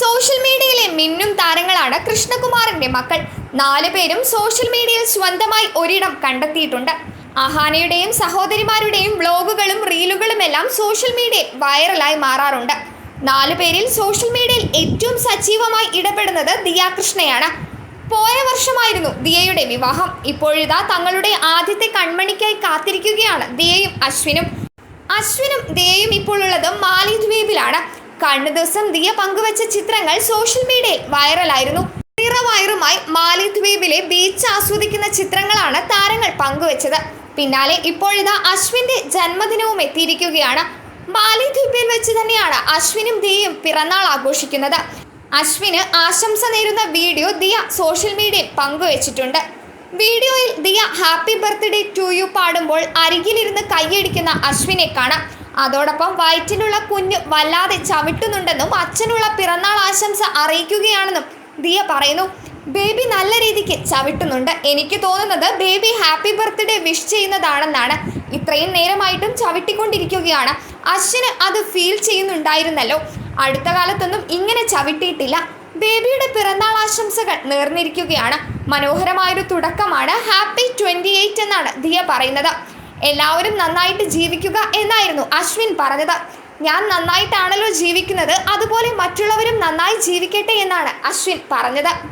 Social മീഡിയയിലെ മിന്നും താരങ്ങളാണ് കൃഷ്ണകുമാറിന്റെ മക്കൾ. നാലു പേരും സോഷ്യൽ മീഡിയയിൽ സ്വന്തമായി ഒരിടം കണ്ടെത്തിയിട്ടുണ്ട്. അഹാനയുടെയും സഹോദരിമാരുടെയും വ്ലോഗുകളും റീലുകളും എല്ലാം സോഷ്യൽ മീഡിയയിൽ വൈറലായി മാറാറുണ്ട്. നാലു പേരിൽ സോഷ്യൽ മീഡിയയിൽ ഏറ്റവും സജീവമായി ഇടപെടുന്നത് ദിയാകൃഷ്ണയാണ് പോയ വർഷമായിരുന്നു ദിയയുടെ വിവാഹം. ഇപ്പോഴിതാ തങ്ങളുടെ ആദ്യത്തെ കൺമണിക്കായി കാത്തിരിക്കുകയാണ് ദിയയും അശ്വിനും. അശ്വിനും ദിയയും ഇപ്പോൾ ഉള്ളത് മാലിദ്വീപിലാണ്. കഴിഞ്ഞ ദിവസം ദിയ പങ്കുവച്ച ചിത്രങ്ങൾ സോഷ്യൽ മീഡിയയിൽ വൈറലായിരുന്നു. നിറവയറുമായി മാലിദ്വീപിലെ ബീച്ച് ആസ്വദിക്കുന്ന ചിത്രങ്ങളാണ് താരങ്ങൾ പങ്കുവച്ചത്. പിന്നാലെ ഇപ്പോഴിതാ അശ്വിന്റെ ജന്മദിനവും എത്തിയിരിക്കുകയാണ്. മാലിദ്വീപിൽ വെച്ച് തന്നെയാണ് അശ്വിനും ദിയയും പിറന്നാൾ ആഘോഷിക്കുന്നത്. അശ്വിന് ആശംസ നേരുന്ന വീഡിയോ ദിയ സോഷ്യൽ മീഡിയയിൽ പങ്കുവച്ചിട്ടുണ്ട്. വീഡിയോയിൽ Diya happy birthday to you പാടുമ്പോൾ അരികിലിരുന്ന് കൈയടിക്കുന്ന അശ്വിനെ കാണാം. അതോടൊപ്പം വയറ്റിലുള്ള കുഞ്ഞ് വല്ലാതെ ചവിട്ടുന്നുണ്ടെന്നും അച്ഛനുള്ള പിറന്നാൾ ആശംസ അറിയിക്കുകയാണെന്നും ദിയ പറയുന്നു. ബേബി നല്ല രീതിക്ക് ചവിട്ടുന്നുണ്ട്. എനിക്ക് തോന്നുന്നത് ബേബി ഹാപ്പി ബർത്ത്ഡേ വിഷ് ചെയ്യുന്നതാണെന്നാണ്. ഇത്രയും നേരമായിട്ടും ചവിട്ടിക്കൊണ്ടിരിക്കുകയാണ്. അശ്വിന് അത് ഫീൽ ചെയ്യുന്നുണ്ടായിരുന്നല്ലോ. അടുത്ത കാലത്തൊന്നും ഇങ്ങനെ ചവിട്ടിയിട്ടില്ല. ബേബിയുടെ പിറന്നാൾ ആശംസകൾ നേർന്നിരിക്കുകയാണ്. മനോഹരമായൊരു തുടക്കമാണ് ഹാപ്പി ട്വന്റി എയ്റ്റ് എന്നാണ് ദിയ പറയുന്നത്. എല്ലാവരും നന്നായിട്ട് ജീവിക്കുക എന്നായിരുന്നു അശ്വിൻ പറഞ്ഞത്. ഞാൻ നന്നായിട്ടാണല്ലോ ജീവിക്കുന്നത്. അതുപോലെ മറ്റുള്ളവരും നന്നായി ജീവിക്കട്ടെ എന്നാണ് അശ്വിൻ പറഞ്ഞത്.